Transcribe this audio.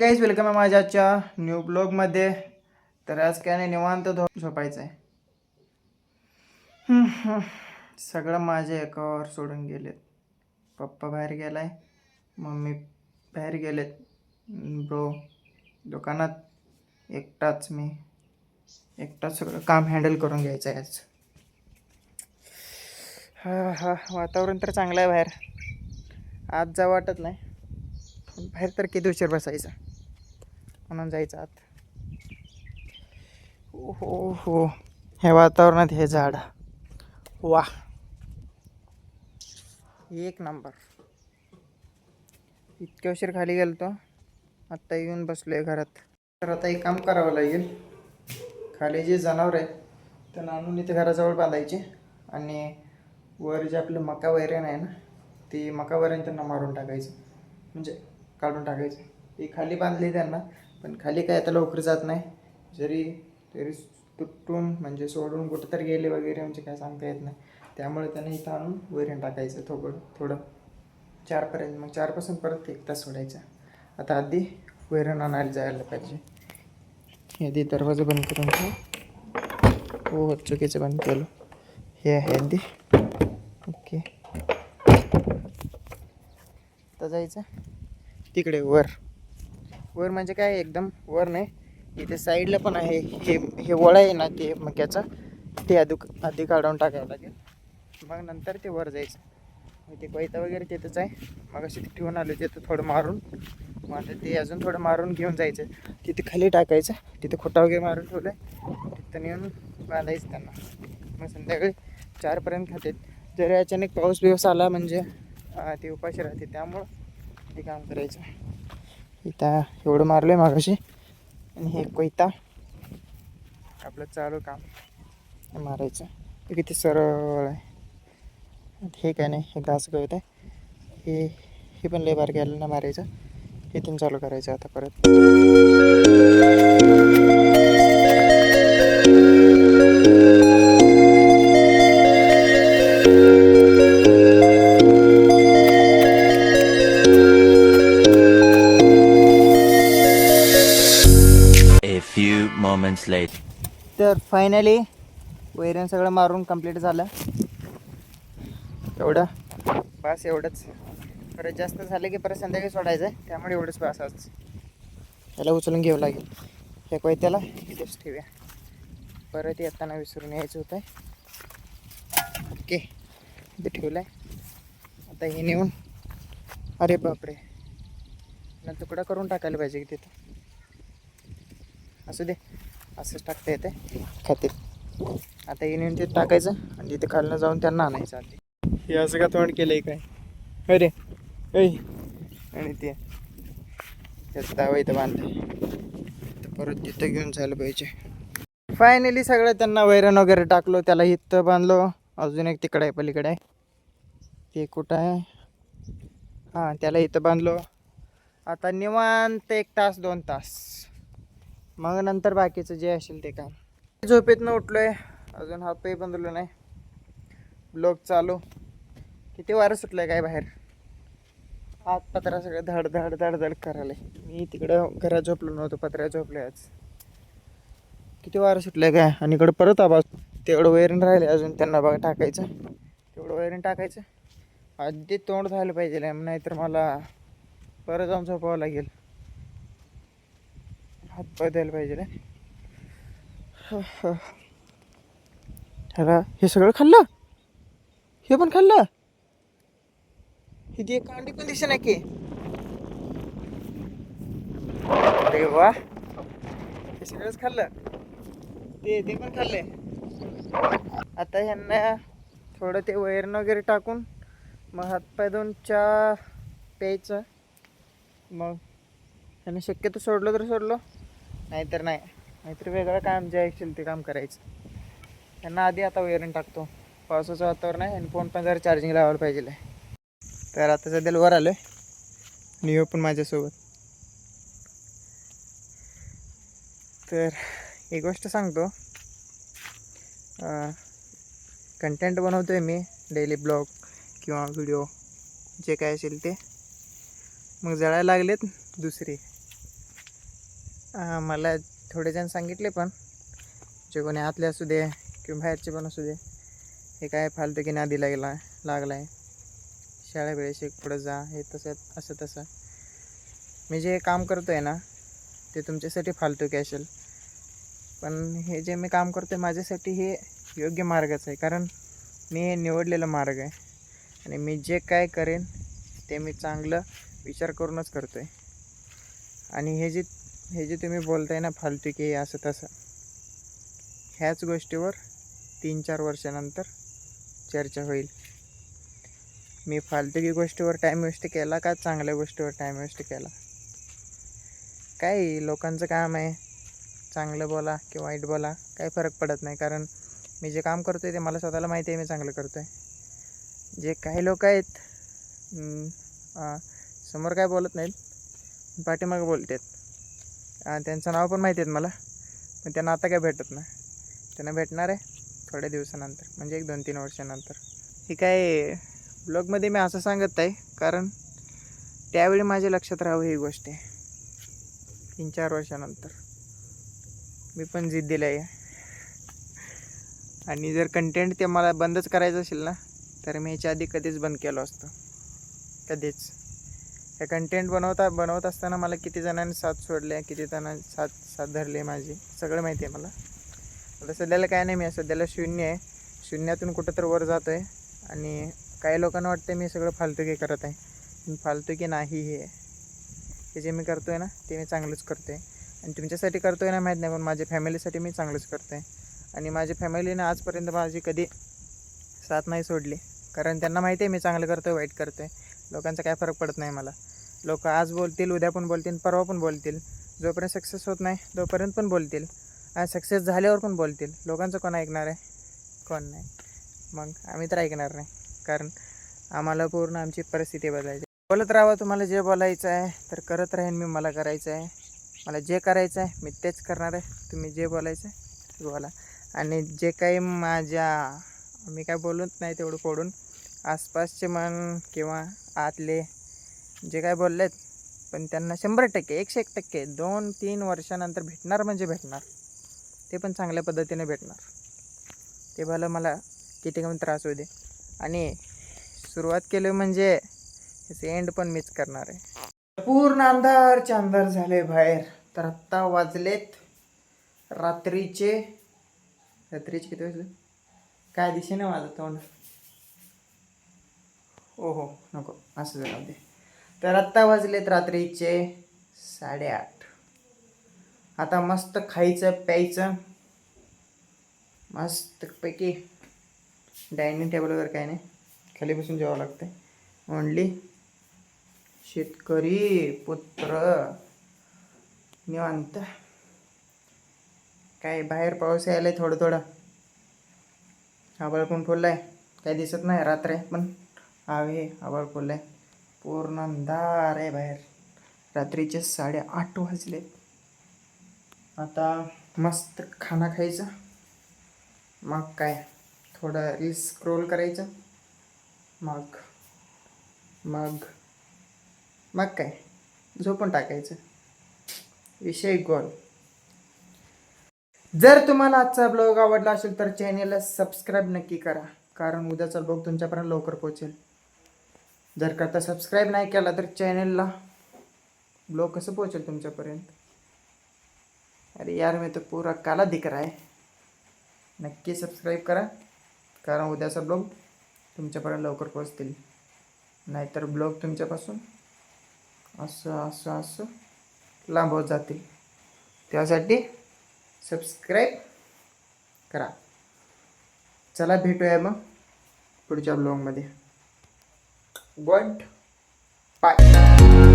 काहीच वेलकम आहे माझ्या आजच्या न्यू ब्लॉगमध्ये तर आज काय नाही निवांत झो झोपायचं आहे सगळं माझ्या एकावर सोडून गेलेत. पप्पा बाहेर गेलाय मम्मी बाहेर गेलेत. ब्रो दुकानात एकटाच मी. एकटाच सगळं काम हँडल करून घ्यायचं आहे आज. हां हां वातावरण तर चांगलं आहे बाहेर. आज जा वाटत नाही. बाहेर तर किती उशीर बसायचा. म्हणून जायचं आत. हो हो, हो. हे. ह्या वातावरणात हे झाड. वा. एक नंबर. इतक्या उशीर खाली गेलतो. आत्ता येऊन बसलोय घरात. तर आता एक काम करावं लागेल. खाली जे जनावर आहे त्यांना आणून इथे घराजवळ बांधायचे. आणि वर जे आपलं मका वैरण आहे ना ती मका वैरण त्यांना मारून टाकायचं. म्हणजे काढून टाकायचं. ती खाली बांधली त्यांना पण खाली काय आता लवकर जात नाही. जरी तरी तुटून म्हणजे सोडून कुठं तर गेले वगैरे म्हणजे काय सांगता येत नाही. त्यामुळे त्याने इथं आणून वैरण टाकायचं थोडं थोडं. चारपर्यंत मग चारपासून परत एक तास सोडायचा. आता आधी वैरण आणायला जायला पाहिजे. हे आधी दरवाजा बंद करून ठेव. हो हो चुकीचं बंद केलं. हे आहे आधी. ओके. आता जायचं. तिकडे वर. वर म्हणजे काय एकदम वर नाही. इथे साईडला पण आहे. हे हे वळ आहे ना ते मक्याचं ते आधी आधी काढून टाकावं लागेल. मग नंतर ते वर जायचं. मग ते कोयता वगैरे तिथंच आहे. मग अशी ठेवून आलो तिथं थोडं मारून. मग आता ते अजून थोडं मारून घेऊन जायचं. तिथे खाली टाकायचं. तिथे खोटा वगैरे मारून ठेवलं आहे तिथं नेऊन बांधायचं त्यांना. मग संध्याकाळी चारपर्यंत खातात. जरी अचानक पाऊस बिवस आला म्हणजे ते उपाशी राहते. त्यामुळं ते काम करायचं. इथं एवढं मारलं आहे मागाशी. आणि हे कोयता. आपलं चालू काम. मारायचं. हे किती सरळ आहे. हे काय नाही हे घास गवत आहे. हे हे पण लय बार गेलं ना मारायचं. हे चालू करायचं आता परत. तर फायनली वैरण सगळं मारून कंप्लीट झालं. एवढं. बस एवढंच. परत जास्त झालं की परत संध्याकाळी सोडायचं आहे त्यामुळे एवढंच बस आज. त्याला उचलून घ्यावं लागेल. हे कोयत्याला इथेच ठेवूया. परत येताना विसरून यायचं होतं ओके. इथे ठेवलं आहे आता हे नेऊन. अरे बापरे. ना तुकडा करून टाकायला पाहिजे की तिथं. असू दे. असंच टाकता येते खाते. आता हे नेऊन ते टाकायचं आणि तिथे खालनं जाऊन त्यांना आणायचं आधी. हे असं का तोंड केलंय काय? अरे ऐ आणि ते. त्याचं दावा इथं बांधले परत तिथं घेऊन जायला पाहिजे. फायनली सगळं त्यांना वैरण वगैरे टाकलो त्याला इथं बांधलो. अजून एक तिकडं आहे पलीकडे आहे. ते कुठं आहे? हां त्याला इथं बांधलो. आता निवांत एक तास दोन तास. मग नंतर बाकीचं जे असेल ते काम. झोपेतनं उठलोय. अजून हात पाय बंदलो नाही. ब्लॉग चालू. किती वारं सुटलंय काय बाहेर? हात पत्रा सगळं धड धड धड धड करायला मी तिकडं घरात झोपलो नव्हतो. पत्र्यात झोपलोय आज. किती वारं सुटलंय काय? आणि इकडं परत आवाज तेवढं वैरण राहिले अजून त्यांना बघा टाकायचं. तेवढं वैरण टाकायचं. आधी तोंड झालं पाहिजे नाहीतर मला परत जाऊन झोपावं लागेल. हात पाय द्यायला पाहिजे रे ह्याला हे सगळं खाल्लं? हे पण खाल्लं? ही एक कांडी पण दिसे की. अरे वा. हे सगळंच खाल्लं. ते ते पण खाल्ले आता ह्यांना थोडं ते वैरण वगैरे टाकून मग हातपाय दोन चहा प्यायचं. मग ह्यानं शक्यतो सोडलं तर सोडलं. नाहीतर नाही. नाहीतर वेगळं काम जे ऐकशील ते काम करायचं. त्यांना आधी आता वैरण टाकतो. पावसाचं वातावरण आहे आणि फोन पण जरा चार्जिंग लावायला पाहिजे तर आता सध्याला वर आलो आहे निओ पण माझ्यासोबत. तर एक गोष्ट सांगतो. कंटेंट बनवतो आहे मी डेली ब्लॉग किंवा व्हिडिओ जे काय असेल ते. मग जळायला लागलेत दुसरी. मला थोडे जण सांगितले पण जे कोणी आतले असू दे किंवा बाहेरचे पण असू दे हे काय फालतू की नादी लागला लागला आहे शाळा वेळेशी पुढं जा हे तसं असं तसं. मी जे काम करतो आहे ना ते तुमच्यासाठी फालतू की असेल. पण हे जे मी काम करतो आहे माझ्यासाठी हे योग्य मार्गच आहे. कारण मी हे निवडलेला मार्ग आहे. आणि मी जे काय करेन ते मी चांगलं विचार करूनच करतो आहे आणि हे जे हे जे तुम्ही बोलताय ना फालतू की असं तसं. ह्याच गोष्टीवर तीन चार वर्षानंतर चर्चा होईल. मी फालतुकी गोष्टीवर टाईम वेस्ट केला का? चांगल्या गोष्टीवर टाईम वेस्ट केला? काय लोकांचं काम आहे? चांगलं बोला किंवा वाईट बोला? काही फरक पडत नाही. कारण मी जे काम करतो आहे ते मला स्वतःला माहिती आहे मी चांगलं करतो आहे जे काही लोक आहेत समोर काय बोलत नाहीत पाठीमागं बोलतात. त्यांचं नाव पण माहिती आहेत मला. पण त्यांना आता काय भेटत नाही. त्यांना भेटणार आहे थोड्या दिवसानंतर म्हणजे एक दोन तीन वर्षानंतर. हे काय ब्लॉगमध्ये मी असं सांगत आहे कारण त्यावेळी माझ्या लक्षात राहावं ही गोष्ट आहे. तीन चार वर्षानंतर. मी पण जिद्द दिलं आहे. आणि जर कंटेंट ते मला बंदच करायचं असेल ना तर मी ह्याच्या आधी कधीच बंद केलो असतं. कधीच. हे कंटेंट बनवता बनवत असताना मला किती जणांनी साथ सोडले किती जणांनी साथ साथ धरले माझी सगळं माहिती आहे मला. आता सध्याला काय नाही मी सध्याला शून्य आहे. शून्यातून कुठं तर वर जातो आहे आणि काही लोकांना वाटतं मी सगळं फालतुकी करत आहे. पण फालतुकी नाही हे. हे जे मी करतो आहे ना ते मी चांगलंच करतो आहे आणि तुमच्यासाठी करतो आहे ना माहीत नाही पण माझ्या फॅमिलीसाठी मी चांगलंच करतो आहे आणि माझ्या फॅमिलीने आजपर्यंत माझी कधी साथ नाही सोडली. कारण त्यांना माहिती आहे मी चांगलं करतो आहे वाईट करतो आहे लोकांचा काय फरक पडत नाही मला. लोक आज बोलतील उद्या पण बोलतील परवा पण बोलतील. जोपर्यंत सक्सेस होत नाही तोपर्यंत पण बोलतील. आणि सक्सेस झाल्यावर पण बोलतील. लोकांचं कोण ऐकणार आहे? कोण नाही. मग आम्ही तर ऐकणार नाही. कारण आम्हाला पूर्ण आमची परिस्थिती बदलायची बोलत राहावं तुम्हाला जे बोलायचं आहे तर करत राहीन मी. मला करायचं आहे. मला जे करायचं आहे मी तेच करणार आहे. तुम्ही जे बोलायचं आहे ते बोला. आणि जे काही माझ्या मी काय बोलत नाही तेवढं पडून आसपासचे मन किंवा आतले जे काय बोललेत पण त्यांना शंभर टक्के एकशे एक टक्के दोन तीन वर्षानंतर भेटणार म्हणजे भेटणार. ते पण चांगल्या पद्धतीने भेटणार. ते भलं मला किती कमी त्रास होऊ दे. आणि सुरुवात केली म्हणजे ह्याचं एंड पण मीच करणार आहे. पूर्ण अंधार चांदार झाले बाहेर. तर आत्ता वाजलेत रात्रीचे. रात्रीचे किती वाजले? काय दिशेने माझं तोंड? ओ हो नको असं झालं दे. तर आत्ता वाजलेत रात्रीचे साडेआठ. आता मस्त खायचं प्यायचं. मस्तपैकी डायनिंग टेबलवर काय नाही. खाली बसून जेवावं लागते ओनली शेतकरी पुत्र. निवांत. काय बाहेर पाऊस यायला थोडं थोडं आभाळ पण फुललं आहे काय दिसत नाही रात्र पण हवे आभाळ फुललं पूर्ण अंधार आहे बाहेर. रात्रीचे साडेआठ वाजले. आता मस्त खाना खायचं. मग काय? थोडं रील्स स्क्रोल करायचं. मग मग मग काय? झोपून टाकायचं. विषय गोल. जर तुम्हाला आजचा ब्लॉग आवडला असेल तर चॅनेलला सबस्क्राईब नक्की करा. कारण उद्याचा ब्लॉग तुमच्यापर्यंत लवकर पोहोचेल. जर करता सबस्क्राईब नाही केला तर चॅनलला ब्लॉग कसं पोहोचेल तुमच्यापर्यंत? अरे यार मी तर पुरा काला दिख आहे. नक्की सबस्क्राईब करा कारण उद्याचा ब्लॉग तुमच्यापर्यंत लवकर पोहोचतील. नाहीतर ब्लॉग तुमच्यापासून असं असं असं लांब होत जातील. त्यासाठी सबस्क्राईब करा. चला भेटूया मग पुढच्या ब्लॉगमध्ये good bye